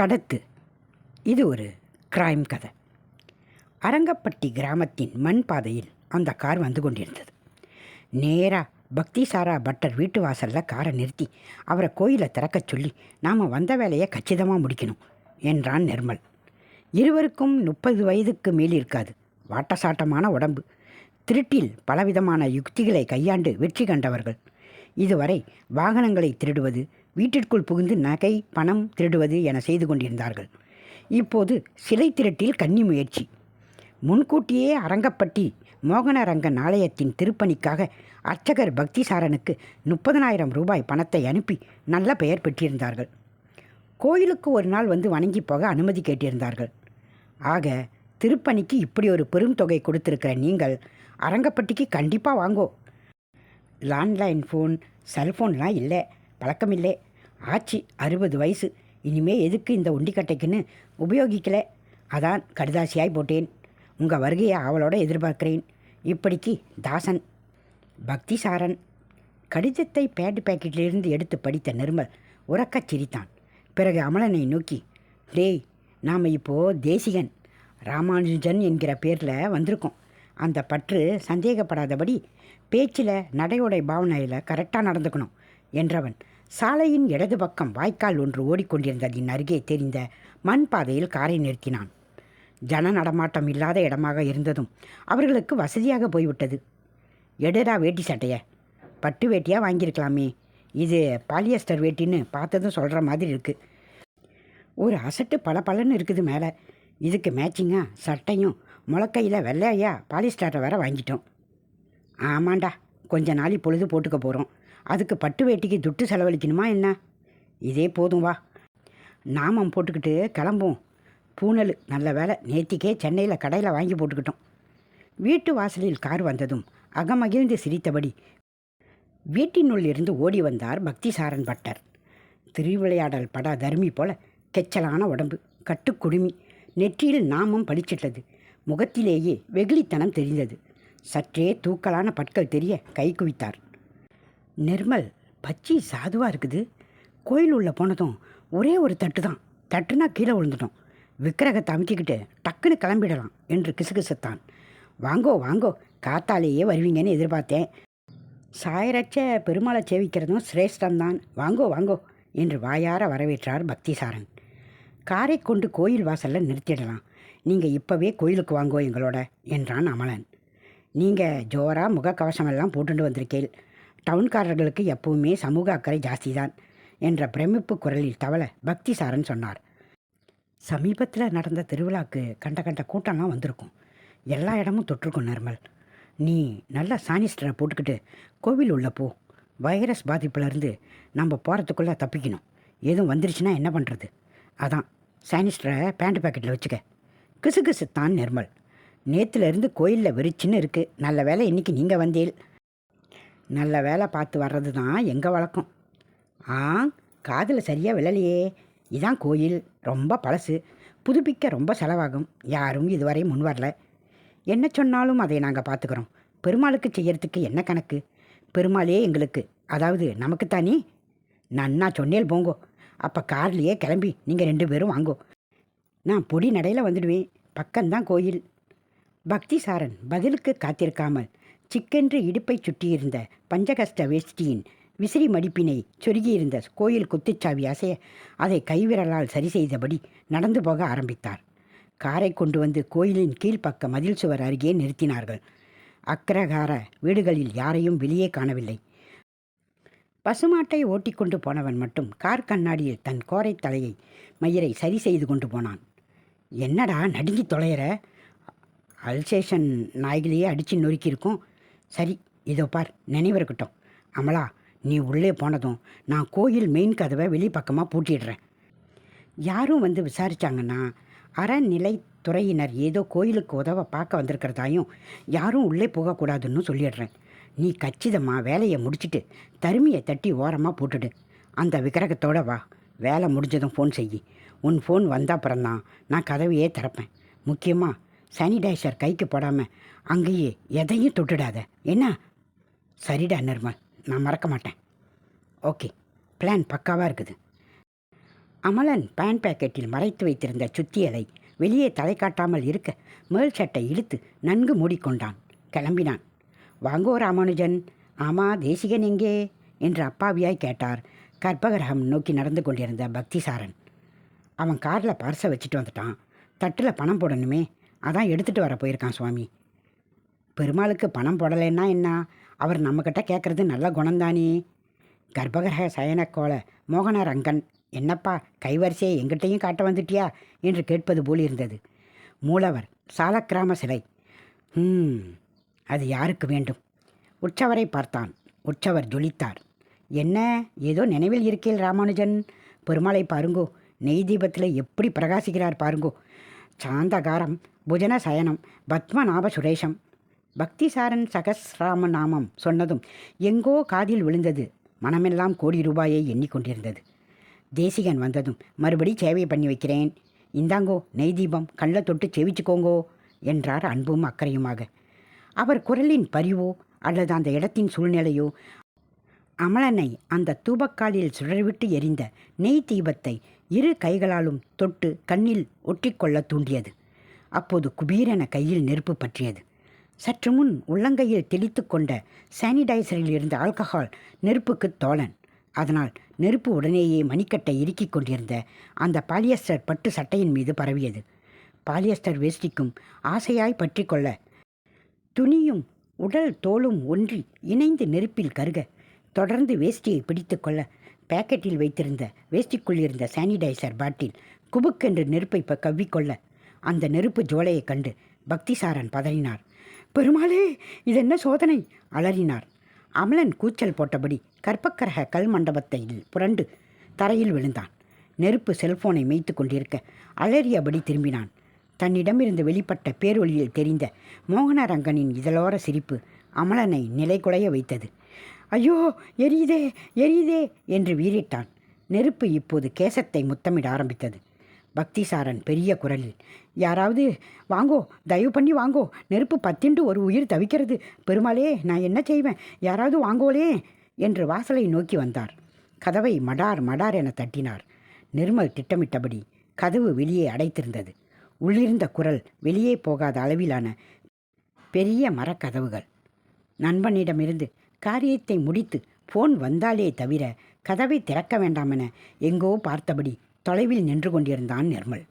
கடத்து. இது ஒரு கிரைம் கதை. அரங்கப்பட்டி கிராமத்தின் மண் பாதையில் அந்த கார் வந்து கொண்டிருந்தது. நேராக பக்தி சாரா பட்டர் வீட்டு வாசலில் காரை நிறுத்தி அவரை கோயிலை திறக்கச் சொல்லி நாம் வந்த வேலையை கச்சிதமாக முடிக்கணும் என்றான் நிர்மல். இருவருக்கும் முப்பது வயதுக்கு மேல் இருக்காது. வாட்டசாட்டமான உடம்பு. திருட்டில் பலவிதமான யுக்திகளை கையாண்டு வெற்றி கண்டவர்கள். இதுவரை வாகனங்களை திருடுவது வீட்டிற்குள் புகுந்து நகை பணம் திருடுவது என செய்து கொண்டிருந்தார்கள். இப்போது சிலை திரட்டில் கன்னி முயற்சி. முன்கூட்டியே அரங்கப்பட்டி மோகனரங்கன் ஆலயத்தின் திருப்பணிக்காக அர்ச்சகர் பக்திசாரனுக்கு முப்பதனாயிரம் ரூபாய் பணத்தை அனுப்பி நல்ல பெயர் பெற்றிருந்தார்கள். கோயிலுக்கு ஒரு நாள் வந்து வணங்கி போக அனுமதி கேட்டிருந்தார்கள். ஆக திருப்பணிக்கு இப்படி ஒரு பெரும் தொகை கொடுத்திருக்கிற நீங்கள் அரங்கப்பட்டிக்கு கண்டிப்பாக வாங்கோ. லேண்ட்லைன் ஃபோன் செல்ஃபோன்லாம் இல்லை. பழக்கமில்லை. ஆச்சு அறுபது வயசு. இனிமே எதுக்கு இந்த ஒண்டிக்கட்டைக்குன்னு உபயோகிக்கல. அதான் கடுதாசியாய் போட்டேன். உங்கள் வருகையை அவளோட எதிர்பார்க்கிறேன். இப்படிக்கு தாசன் பக்திசாரன். கடிதத்தை பேண்ட் பேக்கெட்டிலிருந்து எடுத்து படித்த நிர்மல் உறக்கச் சிரித்தான். பிறகு அமலனை நோக்கி டேய் நாம் இப்போது தேசிகன் ராமானுஜன் என்கிற பேரில் வந்திருக்கோம். அந்த பற்று சந்தேகப்படாதபடி பேச்சில் நடையோடை பாவனையில் கரெக்டாக நடந்துக்கணும் என்றவன் சாலையின் இடது பக்கம் வாய்க்கால் ஒன்று ஓடிக்கொண்டிருந்ததின் அருகே தெரிந்த மண் பாதையில் காரை நிறுத்தினான். ஜன நடமாட்டம் இல்லாத இடமாக இருந்ததும் அவர்களுக்கு வசதியாக போய்விட்டது. எடுடா வேட்டி சட்டைய பட்டு வேட்டியாக வாங்கியிருக்கலாமே. இது பாலியஸ்டர் வேட்டின்னு பார்த்ததும் சொல்கிற மாதிரி இருக்குது ஒரு அசட்டு பல பலன்னு இருக்குது மேலே. இதுக்கு மேட்சிங்காக சட்டையும் முளக்கையில் வெள்ளையா பாலிஸ்டரை வேற வாங்கிட்டோம். ஆமாண்டா கொஞ்ச நாளி பொழுது போட்டுக்க போகிறோம் அதுக்கு பட்டு வேட்டிக்கு துட்டு செலவழிக்கணுமா என்ன? இதே போதும் வா. நாமம் போட்டுக்கிட்டு கிளம்பும் பூனல் நல்ல வேலை நேத்திக்கே சென்னையில் கடையில் வாங்கி போட்டுக்கிட்டோம். வீட்டு வாசலில் கார் வந்ததும் அகமகிழ்ந்து சிரித்தபடி வீட்டினுள் இருந்து ஓடி வந்தார் பக்திசாரன் பட்டர். திருவிளையாடல் பட தர்மி போல கெச்சலான உடம்பு கட்டுக்குடுமி நெற்றியில் நாமம் பளிச்சிட்டது. முகத்திலேயே வெகுளித்தனம் தெரிந்தது. சற்றே தூக்கலான பற்கள் தெரிய கை குவித்தார். நிர்மல் பச்சி சாதுவாக இருக்குது. கோயில் உள்ளே போனதும் ஒரே ஒரு தட்டு தான். தட்டுனா கீழே விழுந்துட்டோம் விக்கிரகத்தை அமுக்கிக்கிட்டு டக்குன்னு கிளம்பிடலாம் என்று கிசுகிசுத்தான். வாங்கோ வாங்கோ காத்தாலேயே வருவீங்கன்னு எதிர்பார்த்தேன். சாயரச்ச பெருமாளை சேவிக்கிறதும் சிரேஷ்டம்தான். வாங்கோ வாங்கோ என்று வாயார வரவேற்றார் பக்திசாரன். காரை கொண்டு கோயில் வாசலில் நிறுத்திடலாம். நீங்கள் இப்போவே கோயிலுக்கு வாங்கோ எங்களோட என்றான் அமலன். நீங்கள் ஜோராக முகக்கவசமெல்லாம் போட்டுட்டு வந்திருக்கேன் டவுன்காரர்களுக்கு எப்பவுமே சமூக அக்கறை ஜாஸ்தி தான் என்ற பிரமிப்பு குரலில் தவள பக்திசாரன் சொன்னார். சமீபத்தில் நடந்த திருவிழாக்கு கண்ட கண்ட கூட்டம்லாம் வந்திருக்கும். எல்லா இடமும் தொற்றுக்கும் நிர்மல். நீ நல்ல சானிஸ்டரை போட்டுக்கிட்டு கோவில் உள்ள போ. வைரஸ் பாதிப்புலேருந்து நம்ம போகிறதுக்குள்ளே தப்பிக்கணும். எதுவும் வந்துருச்சுன்னா என்ன பண்ணுறது அதான் சானிஸ்டரை பேண்ட் பேக்கெட்டில் வச்சுக்க. கிசு கிசு தான் நிர்மல் நேற்றுலேருந்து கோயிலில் வெறிச்சின்னு இருக்குது நல்ல வேலை இன்றைக்கி நீங்கள் வந்தீள் நல்ல வேலை பார்த்து வர்றது தான் எங்கள் வழக்கம். ஆ காதில் சரியாக விழலையே. இதான் கோயில். ரொம்ப பழசு. புதுப்பிக்க ரொம்ப செலவாகும். யாரும் இதுவரை முன் வரல. என்ன சொன்னாலும் அதை நாங்கள் பார்த்துக்குறோம் பெருமாளுக்கு செய்யறதுக்கு என்ன கணக்கு? பெருமாளே எங்களுக்கு. அதாவது நமக்குத்தானே நன்னா சொன்னேல் போங்கோ. அப்போ கார்லேயே கிளம்பி நீங்கள் ரெண்டு பேரும் வாங்கோ. நான் பொடி நடையில் வந்துடுவேன். பக்கம்தான் கோயில். பக்தி சாரன் பதிலுக்கு காத்திருக்காமல் சிக்கென்று இடுப்பை சுற்றியிருந்த பஞ்சகஷ்ட வேஷ்டியின் விசிறி மடிப்பினை சொருகியிருந்த கோயில் குத்துச்சாவி அசைய அதை கைவிரலால் சரி செய்தபடி நடந்து போக ஆரம்பித்தார். காரை கொண்டு வந்து கோயிலின் கீழ்ப்பக்க மதில் சுவர் அருகே நிறுத்தினார்கள். அக்ரகார வீடுகளில் யாரையும் வெளியே காணவில்லை. பசுமாட்டை ஓட்டிக்கொண்டு போனவன் மட்டும் கார் கண்ணாடியில் தன் கோரை தலையை மயிரை சரி செய்து கொண்டு போனான். என்னடா நடுங்கி தொலைகிற அல்சேஷன் நாய்களையே அடித்து நொறுக்கியிருக்கும். சரி இதோ பார் நினைவிருக்கட்டும் அமலா நீ உள்ளே போனதும் நான் கோயில் மெயின் கதவை வெளிப்பக்கமாக பூட்டிடுறேன். யாரும் வந்து விசாரிச்சாங்கன்னா அறநிலைத்துறையினர் ஏதோ கோயிலுக்கு உதவ பார்க்க வந்திருக்கிறதாயும் யாரும் உள்ளே போகக்கூடாதுன்னு சொல்லிடுறேன். நீ கச்சிதமாக வேலையை முடிச்சிட்டு தருமியை தட்டி ஓரமாக போட்டுடு. அந்த விக்கிரகத்தோட வா வேலை முடிஞ்சதும் ஃபோன் செய் உன் ஃபோன் வந்தால் அப்புறம்தான் நான் கதவையே திறப்பேன். முக்கியமாக சானிடைசர் கைக்கு போடாமல் அங்கேயே எதையும் தொட்டுடாத. என்ன? சரிடா நிர்மல். நான் மறக்க மாட்டேன். ஓகே. பிளான் பக்காவாக இருக்குது. அமலன் பேன் பாக்கெட்டில் மறைத்து வைத்திருந்த சுத்தியலை வெளியே தலை காட்டாமல் இருக்க மேல் சட்டை இழுத்து நன்கு மூடிக்கொண்டான். கிளம்பினான். வாங்கோ ராமானுஜன். ஆமா தேசிகன் எங்கே? என்று அப்பாவியாய் கேட்டார் கற்பகரகம் நோக்கி நடந்து கொண்டிருந்த பக்திசாரன். அவன் காரில் பர்ஸை வச்சுட்டு வந்துட்டான். தட்டில் பணம் போடணுமே. அதான் எடுத்துகிட்டு வர போயிருக்கான் சுவாமி. பெருமாளுக்கு பணம் போடலைன்னா என்ன? அவர் நம்மக்கிட்ட கேட்குறது நல்ல குணம்தானே? கர்ப்பகிரக சயனக்கோள மோகன ரங்கன் என்னப்பா கைவரிசையை எங்கிட்டையும் காட்ட வந்துட்டியா? என்று கேட்பது போல் இருந்தது. மூலவர் சாலக்கிராம சிலை. ம் அது யாருக்கு வேண்டும்? உற்சவரை பார்த்தான். உற்சவர் ஜொலித்தார். என்ன? ஏதோ நினைவில் இருக்கேல் ராமானுஜன்? பெருமாளை பாருங்கோ நெய் தீபத்தில் எப்படி பிரகாசிக்கிறார் பாருங்கோ. சாந்தகாரம் புஜன சயனம் பத்மநாப சுரேஷம் பக்திசாரன் சகஸ்ராம நாமம் சொன்னதும் எங்கோ காதில் விழுந்தது. மனமெல்லாம் கோடி ரூபாயை எண்ணிக்கொண்டிருந்தது. தேசிகன் வந்ததும் மறுபடி சேவை பண்ணி வைக்கிறேன். இந்தாங்கோ நெய் தீபம் கண்ணில் தொட்டு செவிச்சுக்கோங்கோ என்றார் அன்பும் அக்கறையுமாக. அவர் குரலின் பரிவோ அல்லது அந்த இடத்தின் சூழ்நிலையோ? அமலனை அந்த தூபக்காலில் சுழல்விட்டு எரிந்த நெய் தீபத்தை இரு கைகளாலும் தொட்டு கண்ணில் ஒட்டிக்கொள்ள தூண்டியது. அப்போது குபீரென கையில் நெருப்பு பற்றியது. சற்று முன் உள்ளங்கையில் தெளித்து கொண்ட சானிடைசரில் இருந்த ஆல்கஹால் நெருப்புக்கு தோழன். அதனால் நெருப்பு உடனேயே மணிக்கட்டை இறுக்கிக் கொண்டிருந்த அந்த பாலியஸ்டர் பட்டு சட்டையின் மீது பரவியது. பாலியஸ்டர் வேஷ்டிக்கும் ஆசையாய் பற்றி கொள்ள துணியும் உடல் தோலும் ஒன்றி இணைந்து நெருப்பில் கருக தொடர்ந்து வேஷ்டியை பிடித்துக்கொள்ள பேக்கெட்டில் வைத்திருந்த வேஷ்டிக்குள் இருந்த சானிடைசர் பாட்டில் குபுக்கென்று நெருப்பை ப கவ்விக்கொள்ள அந்த நெருப்பு ஜோலையைக் கண்டு பக்திசாரன் பதறினார். பெருமாளே இதென்ன சோதனை? அலறினார். அமலன் கூச்சல் போட்டபடி கற்பக்கரக கல் மண்டபத்தில் புரண்டு தரையில் விழுந்தான். நெருப்பு செல்போனை மேய்த்து கொண்டிருக்க அலறியபடி திரும்பினான். தன்னிடமிருந்து வெளிப்பட்ட பேரொழியில் தெரிந்த மோகனரங்கனின் இதழோர சிரிப்பு அமலனை நிலைகுலைய வைத்தது. ஐயோ எரியுதே எரியுதே என்று வீறிட்டான். நெருப்பு இப்போது கேசத்தை முத்தமிட ஆரம்பித்தது. பக்திசாரன் பெரிய குரலில். யாராவது வாங்கோ தயவு பண்ணி வாங்கோ. நெருப்பு பத்திண்டு ஒரு உயிர் தவிக்கிறது. பெருமாளே நான் என்ன செய்வேன்? யாராவது வாங்கோலே என்று வாசலை நோக்கி வந்தார். கதவை மடார் மடார் என தட்டினார். நிர்மல் திட்டமிட்டபடி கதவு வெளியே அடைத்திருந்தது. உள்ளிருந்த குரல் வெளியே போகாத அளவிலான பெரிய மரக்கதவுகள். நண்பனிடமிருந்து காரியத்தை முடித்து ஃபோன் வந்தாலே தவிர கதவை திறக்க வேண்டாமென எங்கோ பார்த்தபடி தொலைவில் நின்று கொண்டிருந்தான் நிர்மல்.